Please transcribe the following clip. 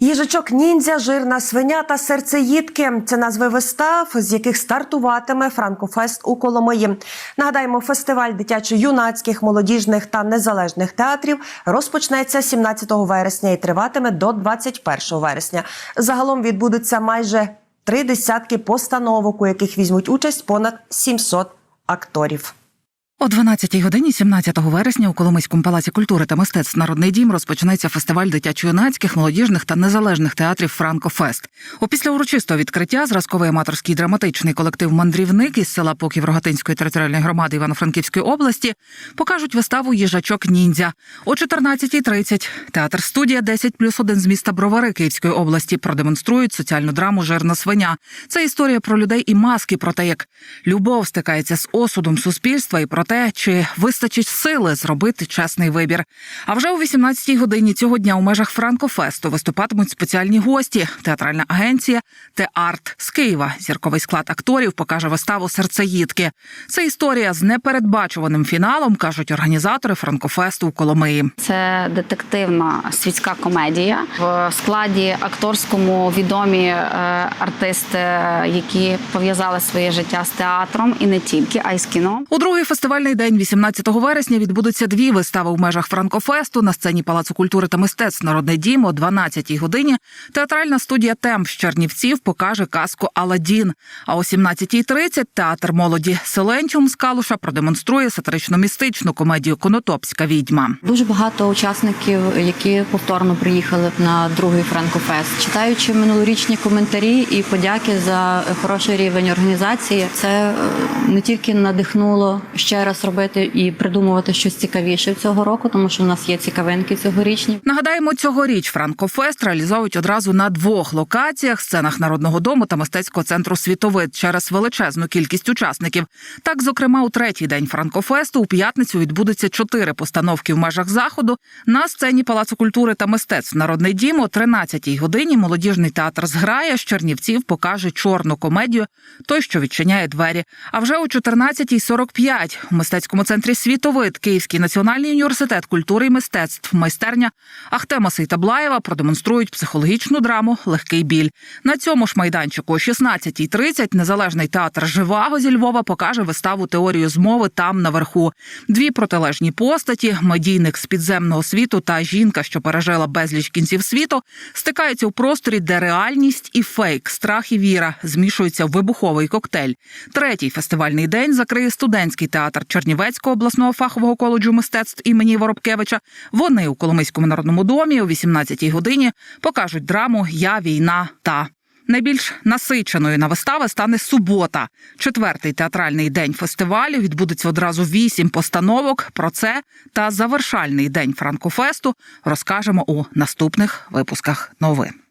Їжачок ніндзя, жирна свиня та серцеїдки це назви вистав, з яких стартуватиме Франкофест у Коломиї. Нагадаємо, фестиваль дитячо-юнацьких, молодіжних та незалежних театрів розпочнеться 17 вересня і триватиме до 21 вересня. Загалом відбудуться майже три десятки постановок, у яких візьмуть участь понад 700 акторів. О 12-й годині 17 вересня у Коломийському палаці культури та мистецтв Народний дім розпочнеться фестиваль дитячо-юнацьких, молодіжних та незалежних театрів Франкофест. Опісля урочистого відкриття зразковий аматорський драматичний колектив Мандрівник із села Поків Рогатинської територіальної громади Івано-Франківської області покажуть виставу Їжачок ніндзя. О 14.30 театр студія 10 плюс 1 з міста Бровари Київської області продемонструють соціальну драму Жирна свиня. Це історія про людей і маски, про те, як любов стикається з осудом суспільства і про те, чи вистачить сили зробити чесний вибір. А вже о 18-й годині цього дня у межах Франкофесту виступатимуть спеціальні гості. Театральна агенція Теарт з Києва. Зірковий склад акторів покаже виставу серцеїдки. Це історія з непередбачуваним фіналом, кажуть організатори Франкофесту у Коломиї. Це детективна світська комедія в складі акторському відомі е, артисти, які пов'язали своє життя з театром і не тільки, а й з кіно. У другий фестивальний день, 18 вересня, відбудуться дві вистави в межах Франкофесту на сцені Палацу культури та мистецтв Народний дім о 12-й годині. Театральна студія Темп з Чернівців покаже казку Аладдін. А о 17.30 театр молоді Селентіум з Калуша продемонструє сатирично-містичну комедію Конотопська відьма. Дуже багато учасників, які повторно приїхали на другий Франкофест, читаючи минулорічні коментарі і подяки за хороший рівень організації, це е, не тільки надихнуло ще раз робити і придумувати щось цікавіше цього року, тому що в нас є цікавинки цьогорічні. Нагадаємо, цьогоріч Франкофест реалізовують одразу на двох локаціях сценах народного дому та мистецького центру світовид через величезну кількість учасників. Так, зокрема, у третій день Франкофесту у п'ятницю відбудеться чотири постановки в межах заходу на сцені Палацу культури та мистецтв Народний дім о 13-й годині. Молодіжний театр зграя з Чернівців покаже чорну комедію Той, що відчиняє двері. А вже о 14.45 у мистецькому центрі світовид Київський національний університет культури і мистецтв майстерня Ахтема Сейтаблаєва продемонструють психологічну драму Легкий біль. На цьому ж майданчику о 16.30 незалежний театр Живаго зі Львова покаже виставу теорію змови там наверху. Дві протилежні постаті: медійник з підземного світу та жінка, що пережила безліч кінців світу, стикаються у просторі, де реальність і фейк, страх і віра змішуються в вибуховий коктейль. Третій фестивальний день закриє студентський театр Чернівецького обласного фахового коледжу мистецтв імені Воробкевича. Вони у Коломийському народному домі о 18-й годині покажуть драму Я війна та. Найбільш насиченою на вистави стане субота. Четвертий театральний день фестивалю відбудеться одразу вісім постановок. Про це та завершальний день Франкофесту розкажемо у наступних випусках новин.